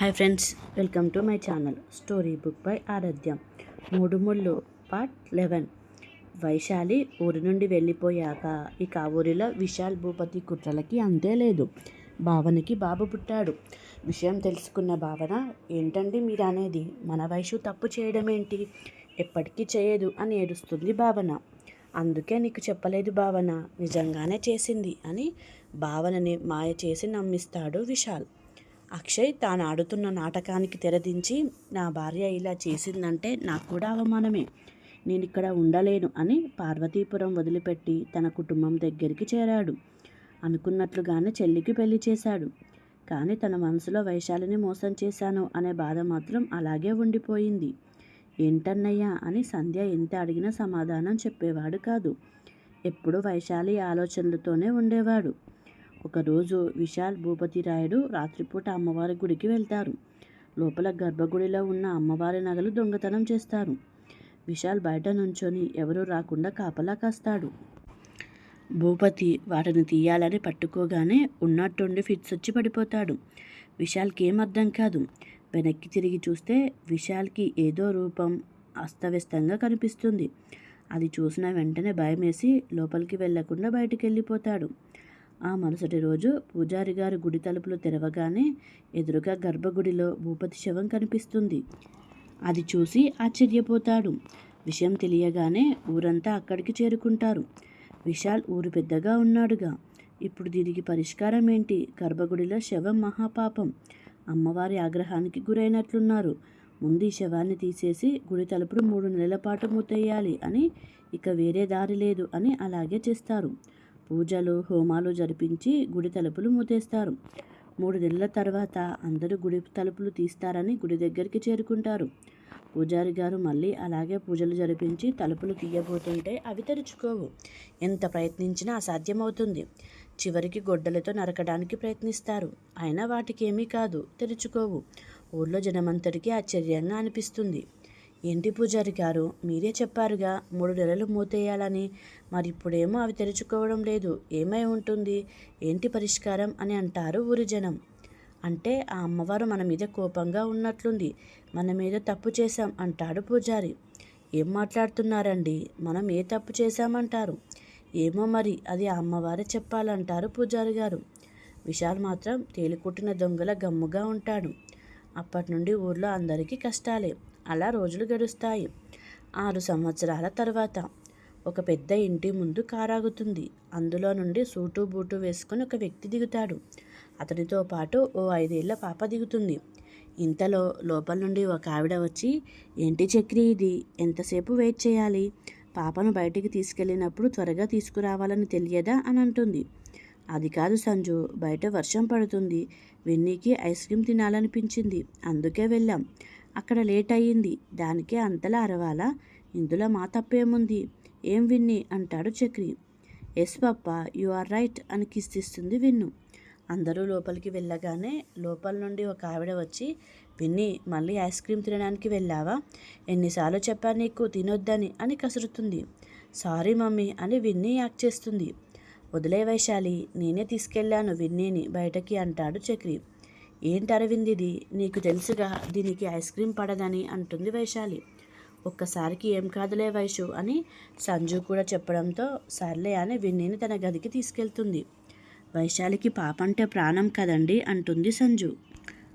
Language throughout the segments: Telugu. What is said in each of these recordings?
Hi friends welcome to my channel story book by Aradhya. మూడు ముళ్ళు పార్ట్ లెవెన్. వైశాలి ఊరి నుండి వెళ్ళిపోయాక ఇక ఆ ఊరిలో విశాల్ భూపతి కుట్రలకి అంతే లేదు. భావనకి బాబు పుట్టాడు. విషయం తెలుసుకున్న భావన ఏంటండి మీరు అనేది మన వయసు తప్పు చేయడం ఏంటి ఎప్పటికీ చేయదు అని ఏడుస్తుంది భావన. అందుకే నీకు చెప్పలేదు భావన నిజంగానే చేసింది అని భావనని మాయ చేసి నమ్మిస్తాడు విశాల్. అక్షయ్ తాను ఆడుతున్న నాటకానికి తెరదించి నా భార్య ఇలా చేసిందంటే నాకు కూడా అవమానమే. నేను ఇక్కడ ఉండలేను అని పార్వతీపురం వదిలిపెట్టి తన కుటుంబం దగ్గరికి చేరాడు. అనుకున్నట్లుగానే చెల్లికి పెళ్ళి చేశాడు. కానీ తన మనసులో వైశాలిని మోసం చేశాను అనే బాధ మాత్రం అలాగే ఉండిపోయింది. ఏంటన్నయ్యా అని సంధ్య ఎంత అడిగినా సమాధానం చెప్పేవాడు కాదు. ఎప్పుడు వైశాలి ఆలోచనలతోనే ఉండేవాడు. ఒకరోజు విశాల్ భూపతి రాయుడు రాత్రిపూట అమ్మవారి గుడికి వెళ్తారు. లోపల గర్భగుడిలో ఉన్న అమ్మవారి నగలు దొంగతనం చేస్తారు. విశాల్ బయట నుంచొని ఎవరూ రాకుండా కాపలా కాస్తాడు. భూపతి వాటిని తీయాలని పట్టుకోగానే ఉన్నట్టుండి ఫిట్స్ వచ్చి పడిపోతాడు. విశాల్కి ఏం అర్థం కాదు. వెనక్కి తిరిగి చూస్తే విశాల్కి ఏదో రూపం అస్తవ్యస్తంగా కనిపిస్తుంది. అది చూసిన వెంటనే భయమేసి లోపలికి వెళ్ళకుండా బయటికి వెళ్ళిపోతాడు ఆ మరుసటి రోజు పూజారి గారు గుడి తలుపులు తెరవగానే ఎదురుగా గర్భగుడిలో భూపతి శవం కనిపిస్తుంది. అది చూసి ఆశ్చర్యపోతాడు. విషయం తెలియగానే ఊరంతా అక్కడికి చేరుకుంటారు. విశాల్ ఊరు పెద్దగా ఉన్నాడుగా. ఇప్పుడు దీనికి పరిష్కారం ఏంటి? గర్భగుడిలో శవం మహాపాపం. అమ్మవారి ఆగ్రహానికి గురైనట్లున్నారు. ముందు ఈ శవాన్ని తీసేసి గుడి తలుపులు మూడు నెలల పాటు మూతేయాలి అని ఇక వేరే దారి లేదు అని అలాగే చేస్తారు. పూజలు హోమాలు జరిపించి గుడి తలుపులు మూతేస్తారు. మూడు నెలల తర్వాత అందరూ గుడి తలుపులు తీస్తారని గుడి దగ్గరికి చేరుకుంటారు. పూజారి గారు మళ్ళీ అలాగే పూజలు జరిపించి తలుపులు తీయబోతుంటే అవి తెరుచుకోవు. ఎంత ప్రయత్నించినా అసాధ్యమవుతుంది. చివరికి గొడ్డలతో నరకడానికి ప్రయత్నిస్తారు. అయినా వాటికి ఏమీ కాదు తెరుచుకోవు. ఊళ్ళో జనమంతటికీ ఆశ్చర్యంగా అనిపిస్తుంది. ఏంటి పూజారి గారు? మీరే చెప్పారుగా మూడు నెలలు మూతేయాలని. మరి ఇప్పుడేమో అవి తెరుచుకోవడం లేదు. ఏమై ఉంటుంది? ఏంటి పరిష్కారం అని అంటారు ఊరి జనం అంటే ఆ అమ్మవారు మన మీద కోపంగా ఉన్నట్లుంది. మన మీద తప్పు చేశాం అంటాడు పూజారి. ఏం మాట్లాడుతున్నారండి? మనం ఏ తప్పు చేశామంటారు? ఏమో మరి అది ఆ అమ్మవారే చెప్పాలంటారు పూజారి గారు. విశాల్ మాత్రం తేలికుట్టిన దొంగల గమ్ముగా ఉంటాడు. అప్పటి నుండి ఊర్లో అందరికీ కష్టాలే. అలా రోజులు గడుస్తాయి. ఆరు సంవత్సరాల తర్వాత ఒక పెద్ద ఇంటి ముందు కారాగుతుంది. అందులో నుండి సూటు బూటు వేసుకుని ఒక వ్యక్తి దిగుతాడు. అతనితో పాటు ఓ ఐదేళ్ళ పాప దిగుతుంది. ఇంతలో లోపల నుండి ఒక ఆవిడ వచ్చి ఏంటి చక్రి ఇది? ఎంతసేపు వెయిట్ చేయాలి? పాపను బయటికి తీసుకెళ్ళినప్పుడు త్వరగా తీసుకురావాలని తెలియదా? అని అంటుంది. అది కాదు సంజు బయట వర్షం పడుతుంది. విన్నీకి ఐస్ క్రీమ్ తినాలనిపించింది. అందుకే వెళ్ళాం. అక్కడ లేట్ అయ్యింది దానికే అంతలా అరవాలా? ఇందులో మా తప్పేముంది? ఏం విన్ని? అంటాడు Chakri. Yes papa you are right అని కిస్తిస్తుంది విన్ను. అందరూ లోపలికి వెళ్ళగానే లోపల నుండి ఒక ఆవిడ వచ్చి విన్ని మళ్ళీ ఐస్ క్రీమ్ తినడానికి వెళ్ళావా? ఎన్నిసార్లు చెప్పా నీకు తినొద్దని అని కసురుతుంది. సారీ మమ్మీ అని విన్నీ యాక్ట్ చేస్తుంది. వదిలే వైశాలి నేనే తీసుకెళ్ళాను విన్నీని బయటకి అంటాడు చక్రి. ఏంటి అరవింద్ ఇది? నీకు తెలుసుగా దీనికి ఐస్ క్రీమ్ పడదని అంటుంది వైశాలి. ఒక్కసారికి ఏం కాదులే వైషు అని సంజు కూడా చెప్పడంతో సర్లే అని విన్నీని తన గదికి తీసుకెళ్తుంది. వైశాలికి పాప అంటే ప్రాణం కదండి అంటుంది సంజు.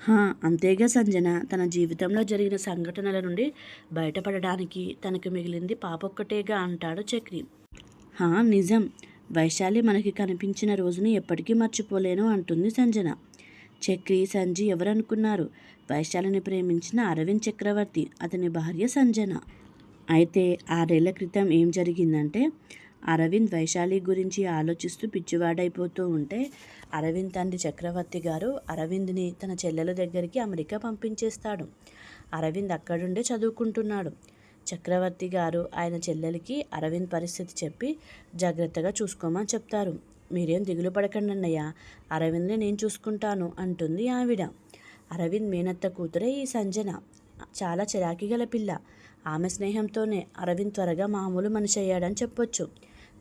హా అంతేగా సంజన. తన జీవితంలో జరిగిన సంఘటనల నుండి బయటపడడానికి తనకు మిగిలింది పాప ఒక్కటేగా అంటాడు చక్రి. హా నిజం. వైశాలి మనకి కనిపించిన రోజుని ఎప్పటికీ మర్చిపోలేను అంటుంది సంజన. చక్రి సంజి ఎవరనుకున్నారు? వైశాలిని ప్రేమించిన అరవింద్ చక్రవర్తి అతని భార్య సంజన. అయితే ఆరేళ్ళ క్రితం ఏం జరిగిందంటే అరవింద్ వైశాలి గురించి ఆలోచిస్తూ పిచ్చివాడైపోతూ ఉంటే అరవింద్ తండ్రి చక్రవర్తి గారు అరవింద్ని తన చెల్లెల దగ్గరికి అమెరికా పంపించేస్తాడు. అరవింద్ అక్కడుండే చదువుకుంటున్నాడు. చక్రవర్తి గారు ఆయన చెల్లెలకి అరవింద్ పరిస్థితి చెప్పి జాగ్రత్తగా చూసుకోమని చెప్తారు. మీరేం దిగులు పడకండి అన్నయ్య. అరవింద్ని నేను చూసుకుంటాను అంటుంది ఆవిడ. అరవింద్ మేనత్త కూతురే ఈ సంజన. చాలా చిరాకి గల పిల్ల. ఆమె స్నేహంతోనే అరవింద్ త్వరగా మామూలు మనిషి అయ్యాడని చెప్పొచ్చు.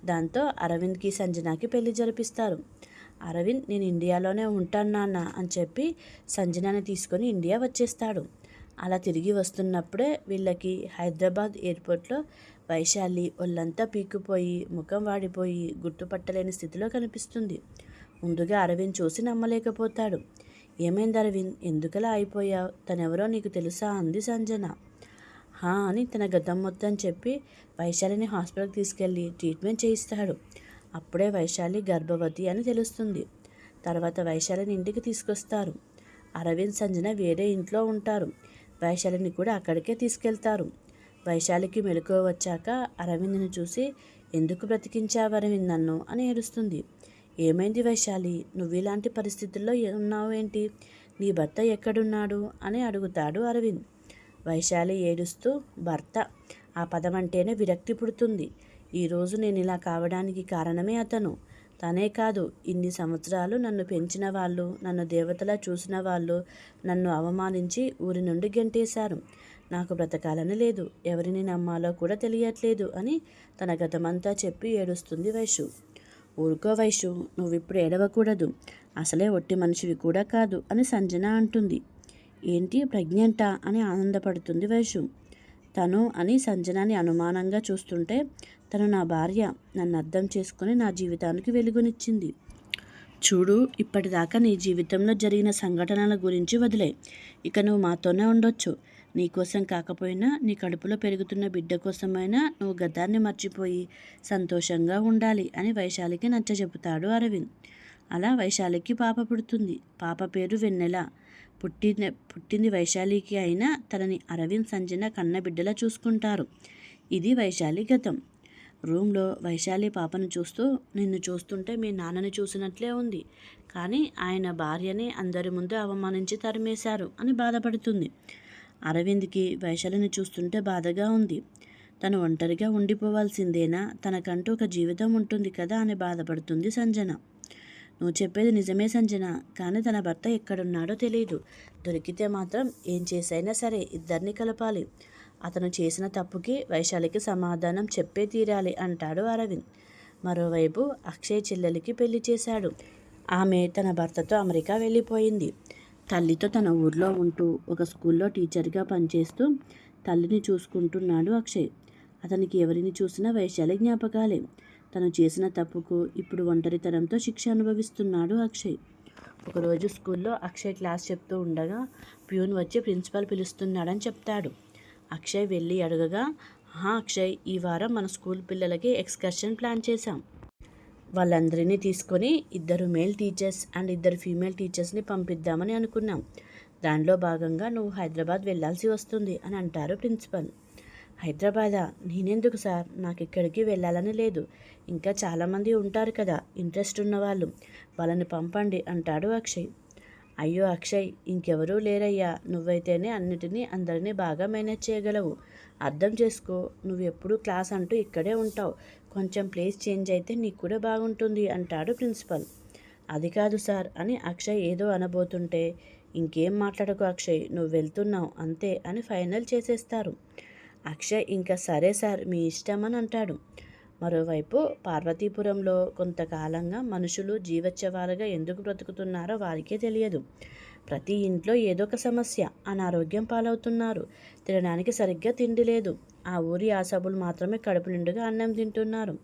దాంతో అరవింద్కి సంజనాకి పెళ్ళి జరిపిస్తారు. అరవింద్ నేను ఇండియాలోనే ఉంటాను నాన్న అని చెప్పి సంజనాని తీసుకొని ఇండియా వచ్చేస్తాడు. అలా తిరిగి వస్తున్నప్పుడే వీళ్ళకి హైదరాబాద్ ఎయిర్పోర్ట్లో వైశాలి ఒళ్ళంతా పీక్కుపోయి ముఖం వాడిపోయి గుర్తుపట్టలేని స్థితిలో కనిపిస్తుంది. ముందుగా అరవింద్ చూసి నమ్మలేకపోతాడు. ఏమైంది అరవింద్? ఎందుకలా అయిపోయావు? తనెవరో నీకు తెలుసా? అంది సంజన. హా అని తన గతం మొత్తం చెప్పి వైశాలిని హాస్పిటల్కి తీసుకెళ్ళి ట్రీట్మెంట్ చేయిస్తాడు. అప్పుడే వైశాలి గర్భవతి అని తెలుస్తుంది. తర్వాత వైశాలిని ఇంటికి తీసుకొస్తారు. అరవింద్ సంజన వేరే ఇంట్లో ఉంటారు. వైశాలిని కూడా అక్కడికే తీసుకెళ్తారు. వైశాలికి మెలకువ వచ్చాక అరవింద్ని చూసి ఎందుకు బ్రతికించావు అరవింద్ నన్ను? అని ఏడుస్తుంది. ఏమైంది వైశాలి? నువ్వు ఇలాంటి పరిస్థితుల్లో ఉన్నావు ఏంటి నీ భర్త ఎక్కడున్నాడు? అని అడుగుతాడు అరవింద్. వైశాలి ఏడుస్తూ భర్త ఆ పదం అంటేనే విరక్తి పుడుతుంది. ఈరోజు నేను ఇలా కావడానికి కారణమే అతను. తనే కాదు ఇన్ని సంవత్సరాలు నన్ను పెంచిన వాళ్ళు నన్ను దేవతలా చూసిన వాళ్ళు నన్ను అవమానించి ఊరి నుండి గెంటేశారు. నాకు బ్రతకాలని లేదు. ఎవరిని నమ్మాలో కూడా తెలియట్లేదు అని తన గతమంతా చెప్పి ఏడుస్తుంది వైషు. ఊరుకో వైషు నువ్విప్పుడు ఏడవకూడదు. అసలే ఒట్టి మనిషివి కూడా కాదు అని సంజన అంటుంది. ఏంటి ప్రజ్ఞంట అని ఆనందపడుతుంది వైషు. తను అని సంజనాని అనుమానంగా చూస్తుంటే తను నా భార్య నన్ను అర్థం చేసుకుని నా జీవితానికి వెలుగునిచ్చింది. చూడు ఇప్పటిదాకా నీ జీవితంలో జరిగిన సంఘటనల గురించి వదిలే. ఇక నువ్వు మాతోనే ఉండొచ్చు. నీకోసం కాకపోయినా నీ కడుపులో పెరుగుతున్న బిడ్డ కోసమైనా నువ్వు గతాన్ని మర్చిపోయి సంతోషంగా ఉండాలి అని వైశాలికి నచ్చ చెబుతాడు అరవింద్. అలా వైశాలికి పాప పుడుతుంది. పాప పేరు వెన్నెల. పుట్టిన పుట్టింది వైశాలికి అయినా తనని అరవింద్ సంజన కన్న బిడ్డలా చూసుకుంటారు. ఇది వైశాలి గతం. రూమ్లో వైశాలి పాపను చూస్తూ నిన్ను చూస్తుంటే మీ నాన్నని చూసినట్లే ఉంది. కానీ ఆయన భార్యని అందరి ముందు అవమానించి తరిమేశారు అని బాధపడుతుంది. అరవింద్కి వైశాలిని చూస్తుంటే బాధగా ఉంది. తను ఒంటరిగా ఉండిపోవాల్సిందేనా? తనకంటూ ఒక జీవితం ఉంటుంది కదా అని బాధపడుతుంది సంజన. నువ్వు చెప్పేది నిజమే సంజన కానీ తన భర్త ఎక్కడున్నాడో తెలియదు దొరికితే మాత్రం ఏం చేసైనా సరే ఇద్దరిని కలపాలి. అతను చేసిన తప్పుకి వైశాలికి సమాధానం చెప్పే తీరాలి అంటాడు అరవింద్. మరోవైపు అక్షయ్ చెల్లెలికి పెళ్ళి చేశాడు. ఆమె తన భర్తతో అమెరికా వెళ్ళిపోయింది. తల్లితో తన ఊర్లో ఉంటూ ఒక స్కూల్లో టీచర్గా పనిచేస్తూ తల్లిని చూసుకుంటున్నాడు అక్షయ్. అతనికి ఎవరిని చూసినా వైశాల జ్ఞాపకాలే. తను చేసిన తప్పుకు ఇప్పుడు ఒంటరితనంతో శిక్ష అనుభవిస్తున్నాడు అక్షయ్. ఒకరోజు స్కూల్లో అక్షయ్ క్లాస్ చెప్తూ ఉండగా ప్యూన్ వచ్చి ప్రిన్సిపాల్ పిలుస్తున్నాడని చెప్తాడు. అక్షయ్ వెళ్ళి అడగగా అక్షయ్ ఈ వారం మన స్కూల్ పిల్లలకి ఎక్స్కర్షన్ ప్లాన్ చేశాం. వాళ్ళందరినీ తీసుకొని ఇద్దరు మేల్ టీచర్స్ అండ్ ఇద్దరు ఫీమేల్ టీచర్స్ని పంపిద్దామని అనుకున్నాం. దానిలో భాగంగా నువ్వు హైదరాబాద్ వెళ్ళాల్సి వస్తుంది అని అంటారు ప్రిన్సిపల్. హైదరాబాదా? నేనెందుకు సార్? నాకు ఇక్కడికి వెళ్ళాలని లేదు. ఇంకా చాలామంది ఉంటారు కదా ఇంట్రెస్ట్ ఉన్నవాళ్ళు. వాళ్ళని పంపండి అంటాడు అక్షయ్. అయ్యో అక్షయ్ ఇంకెవరూ లేరయ్యా. నువ్వైతేనే అన్నిటినీ అందరినీ బాగా మేనేజ్ చేయగలవు. అర్థం చేసుకో నువ్వు ఎప్పుడూ క్లాస్ అంటూ ఇక్కడే ఉంటావు. కొంచెం ప్లేస్ చేంజ్ అయితే నీకు కూడా బాగుంటుంది అంటాడు ప్రిన్సిపల్. అది కాదు సార్ అని అక్షయ్ ఏదో అనబోతుంటే ఇంకేం మాట్లాడకు అక్షయ్ నువ్వు వెళ్తున్నావు అంతే అని ఫైనల్ చేసేస్తారు. అక్షయ్ ఇంకా సరే సార్ మీ ఇష్టం అని అంటాడు. మరోవైపు పార్వతీపురంలో కొంతకాలంగా మనుషులు జీవచ్చవాలుగా ఎందుకు బ్రతుకుతున్నారో వారికే తెలియదు. ప్రతి ఇంట్లో ఏదో ఒక సమస్య అనారోగ్యం పాలవుతున్నారు. తినడానికి సరిగ్గా తిండి లేదు. ఆ ఊరి ఆసబులు మాత్రమే కడుపు నిండుగా అన్నం తింటున్నారు.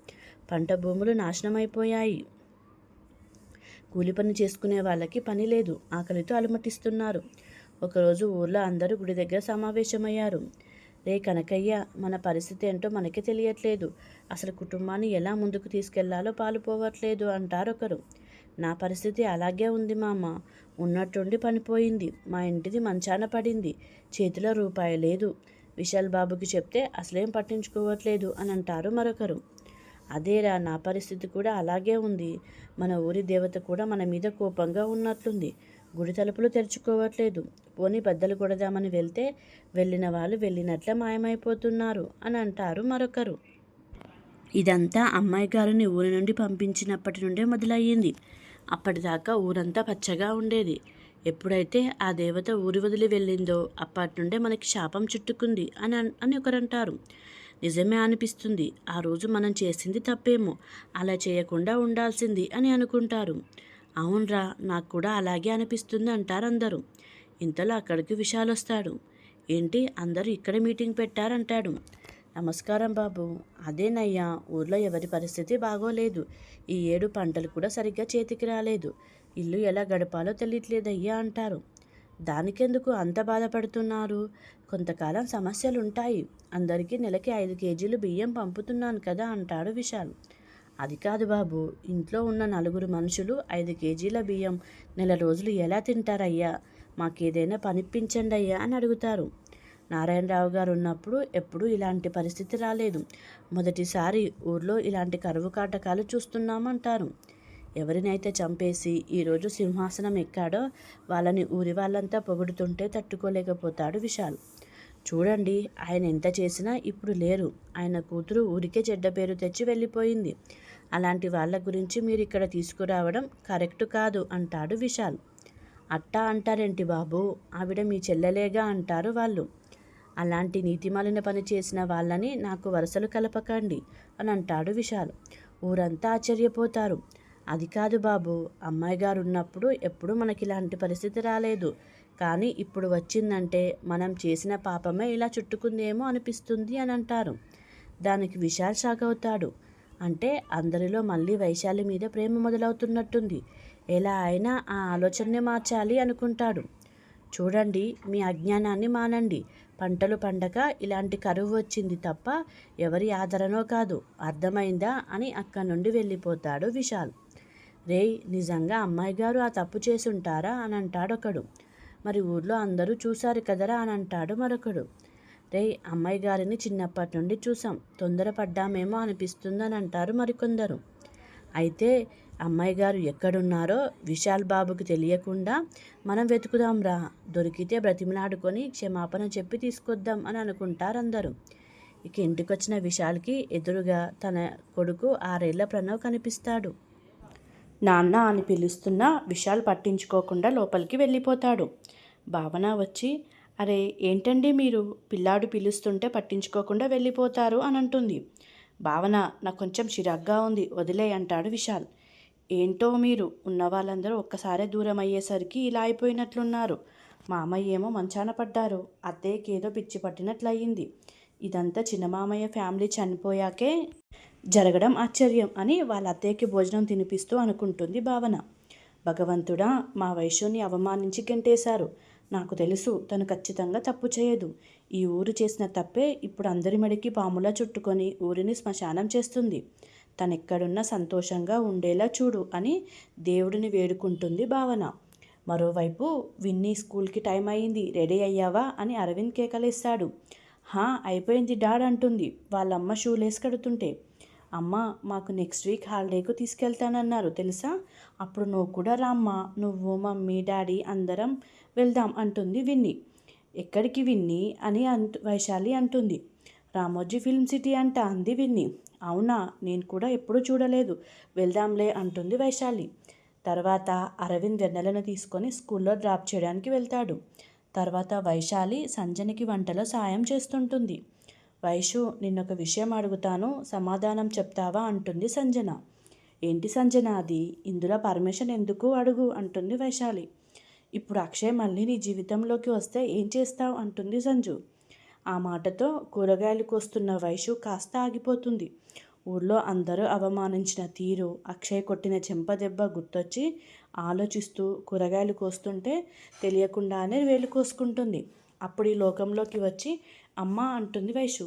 పంట భూములు నాశనమైపోయాయి. కూలి పని చేసుకునే వాళ్ళకి పని లేదు. ఆకలితో అలమటిస్తున్నారు. ఒకరోజు ఊర్లో అందరూ గుడి దగ్గర సమావేశమయ్యారు. రే కనకయ్య మన పరిస్థితి ఏంటో మనకి తెలియట్లేదు. అసలు కుటుంబాన్ని ఎలా ముందుకు తీసుకెళ్ళాలో పాలుపోవట్లేదు అంటారు ఒకరు. నా పరిస్థితి అలాగే ఉంది మామ. ఉన్నట్టుండి పనిపోయింది. మా ఇంటిది మంచాన పడింది. చేతిలో రూపాయి లేదు. విశాల్ బాబుకి చెప్తే అసలేం పట్టించుకోవట్లేదు అని అంటారు మరొకరు. అదేరా నా పరిస్థితి కూడా అలాగే ఉంది. మన ఊరి దేవత కూడా మన మీద కోపంగా ఉన్నట్లుంది. గుడి తలుపులు తెరుచుకోవట్లేదు. పోనీ పెద్దలు కొడదామని వెళ్తే వెళ్ళిన వాళ్ళు వెళ్ళినట్లే మాయమైపోతున్నారు అని అంటారు మరొకరు. ఇదంతా అమ్మాయి గారిని ఊరి నుండి పంపించినప్పటి నుండే మొదలయ్యింది. అప్పటిదాకా ఊరంతా పచ్చగా ఉండేది. ఎప్పుడైతే ఆ దేవత ఊరి వదిలి వెళ్ళిందో అప్పటి నుండే మనకి శాపం చుట్టుకుంది అని అని ఒకరంటారు. నిజమే అనిపిస్తుంది. ఆ రోజు మనం చేసింది తప్పేమో. అలా చేయకుండా ఉండాల్సింది అని అనుకుంటారు. అవునరా నాకు కూడా అలాగే అనిపిస్తుంది అంటారు అందరూ. ఇంతలో అక్కడికి విశాల్ వస్తాడు. ఏంటి అందరూ ఇక్కడ మీటింగ్ పెట్టారంటాడు. నమస్కారం బాబు. అదేనయ్యా ఊర్లో ఎవరి పరిస్థితి బాగోలేదు. ఈ ఏడు పంటలు కూడా సరిగ్గా చేతికి రాలేదు. ఇల్లు ఎలా గడపాలో తెలియట్లేదయ్యా అంటారు. దానికెందుకు అంత బాధపడుతున్నారు? కొంతకాలం సమస్యలుంటాయి. అందరికీ నెలకి ఐదు కేజీలు బియ్యం పంపుతున్నాను కదా అంటాడు విశాల్. అది కాదు బాబు ఇంట్లో ఉన్న నలుగురు మనుషులు ఐదు కేజీల బియ్యం నెల రోజులు ఎలా తింటారయ్యా? మాకేదైనా పనిపించండి అయ్యా అని అడుగుతారు. నారాయణరావు గారు ఉన్నప్పుడు ఎప్పుడూ ఇలాంటి పరిస్థితి రాలేదు. మొదటిసారి ఊర్లో ఇలాంటి కరువు కాటకాలు చూస్తున్నామంటారు. ఎవరినైతే చంపేసి ఈరోజు సింహాసనం ఎక్కాడో వాళ్ళని ఊరి వాళ్ళంతా పొగుడుతుంటే తట్టుకోలేకపోతాడు విశాల్. చూడండి ఆయన ఎంత చేసినా ఇప్పుడు లేరు. ఆయన కూతురు ఊరికే చెడ్డ పేరు తెచ్చి వెళ్ళిపోయింది. అలాంటి వాళ్ళ గురించి మీరు ఇక్కడ తీసుకురావడం కరెక్ట్ కాదు అంటాడు విశాల్. అట్టా అంటారేంటి బాబు? ఆవిడ మీ చెల్లెలేగా అంటారు వాళ్ళు. అలాంటి నీతిమాలిన పని చేసిన వాళ్ళని నాకు వరుసలు కలపకండి అని అంటాడు విశాల్. ఊరంతా ఆశ్చర్యపోతారు. అది కాదు బాబు అమ్మాయి గారు ఉన్నప్పుడు ఎప్పుడూ మనకి ఇలాంటి పరిస్థితి రాలేదు. కానీ ఇప్పుడు వచ్చిందంటే మనం చేసిన పాపమే ఇలా చుట్టుకుందేమో అనిపిస్తుంది అని అంటారు. దానికి విశాల్ షాక్ అవుతాడు. అంటే అందరిలో మళ్ళీ వైశాలి మీద ప్రేమ మొదలవుతున్నట్టుంది. ఎలా అయినా ఆ ఆలోచనని మార్చాలి అనుకుంటాడు. చూడండి మీ అజ్ఞానాన్ని మానండి. పంటలు పండక ఇలాంటి కరువు వచ్చింది తప్ప ఎవరి ఆదరణో కాదు. అర్థమైందా? అని అక్కడి నుండి వెళ్ళిపోతాడు విశాల్. రేయ్ నిజంగా అమ్మాయి గారు ఆ తప్పు చేసుంటారా? అని అంటాడు ఒకడు మరి ఊర్లో అందరూ చూశారు కదరా? అని అంటాడు మరొకడు. రే అమ్మాయి గారిని చిన్నప్పటి నుండి చూసాం తొందరపడ్డామేమో అనిపిస్తుందని అంటారు మరికొందరు. అయితే అమ్మాయి గారు ఎక్కడున్నారో విశాల్ బాబుకి తెలియకుండా మనం వెతుకుదాం రా దొరికితే బ్రతిమలాడుకొని క్షమాపణ చెప్పి తీసుకొద్దాం అని అనుకుంటారు అందరూ ఇక ఇంటికొచ్చిన విశాల్కి ఎదురుగా తన కొడుకు ఆరేళ్ళ ప్రణవ్ కనిపిస్తాడు. నాన్న అని పిలుస్తున్నా విశాల్ పట్టించుకోకుండా లోపలికి వెళ్ళిపోతాడు. భావన వచ్చి అరే ఏంటండి మీరు? పిల్లాడు పిలుస్తుంటే పట్టించుకోకుండా వెళ్ళిపోతారు అని అంటుంది. భావన నాకు కొంచెం చిరాగ్గా ఉంది వదిలే అంటాడు విశాల్. ఏంటో మీరు ఉన్న వాళ్ళందరూ ఒక్కసారే దూరం అయ్యేసరికి ఇలా అయిపోయినట్లున్నారు. మామయ్య ఏమో మంచాన పడ్డారు అత్తయ్యకి ఏదో పిచ్చి పట్టినట్లయింది. ఇదంతా చిన్న మామయ్య ఫ్యామిలీ చనిపోయాకే జరగడం ఆశ్చర్యం అని వాళ్ళ అత్తయ్యకి భోజనం తినిపిస్తూ అనుకుంటుంది భావన. భగవంతుడా మా వైశ్యుని అవమానించి గెంటేశారు. నాకు తెలుసు తను ఖచ్చితంగా తప్పు చేయదు. ఈ ఊరు చేసిన తప్పే ఇప్పుడు అందరి మెడకి పాములా చుట్టుకొని ఊరిని శ్మశానం చేస్తుంది. తనెక్కడున్నా సంతోషంగా ఉండేలా చూడు అని దేవుడిని వేడుకుంటుంది భావన. మరోవైపు విన్నీ స్కూల్కి టైం అయింది రెడీ అయ్యావా అని అరవింద్ కేకలేస్తాడు. హా అయిపోయింది డాడ్ అంటుంది. వాళ్ళమ్మ షూలేసి కడుతుంటే. అమ్మ మాకు నెక్స్ట్ వీక్ హాలిడేకు తీసుకెళ్తానన్నారు తెలుసా? అప్పుడు నువ్వు కూడా రామ్మా నువ్వు మమ్మీ డాడీ అందరం వెళ్దాం అంటుంది విన్ని. ఎక్కడికి విన్ని? అని అంటు వైశాలి అంటుంది. రామోజీ ఫిల్మ్ సిటీ అంట అంది విన్ని. అవునా? నేను కూడా ఎప్పుడూ చూడలేదు. వెళ్దాంలే అంటుంది వైశాలి. తర్వాత అరవింద్ వెన్నెలను తీసుకొని స్కూల్లో డ్రాప్ చేయడానికి వెళ్తాడు. తర్వాత వైశాలి సంజనికి వంటలో సాయం చేస్తుంటుంది. వైషు నిన్నొక విషయం అడుగుతాను సమాధానం చెప్తావా? అంటుంది సంజన. ఏంటి సంజన అది? ఇందులో పర్మిషన్ ఎందుకు అడుగు? అంటుంది వైశాలి. ఇప్పుడు అక్షయ్ మళ్ళీ నీ జీవితంలోకి వస్తే ఏం చేస్తావు? అంటుంది సంజు. ఆ మాటతో కూరగాయలు కోస్తున్న వైషు కాస్త ఆగిపోతుంది. ఊళ్ళో అందరూ అవమానించిన తీరు అక్షయ్ కొట్టిన చెంపదెబ్బ గుర్తొచ్చి ఆలోచిస్తూ కూరగాయలు కోస్తుంటే తెలియకుండానే వేలు కోసుకుంటుంది. అప్పుడు ఈ లోకంలోకి వచ్చి అమ్మ అంటుంది వైషు.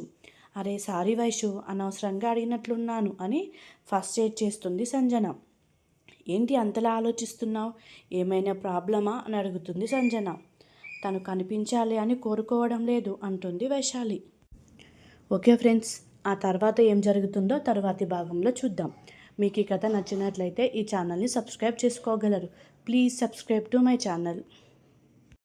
అరే సారీ వైషు అనవసరంగా అడిగినట్లున్నాను అని ఫస్ట్ ఎయిడ్ చేస్తుంది సంజన. ఏంటి అంతలా ఆలోచిస్తున్నావు? ఏమైనా ప్రాబ్లమా? అని అడుగుతుంది సంజన. తను కనిపించాలి అని కోరుకోవడం లేదు అంటుంది వైశాలి. ఓకే ఫ్రెండ్స్ ఆ తర్వాత ఏం జరుగుతుందో తర్వాతి భాగంలో చూద్దాం. మీకు ఈ కథ నచ్చినట్లయితే ఈ ఛానల్ని సబ్స్క్రైబ్ చేసుకోగలరు. Please subscribe to my channel.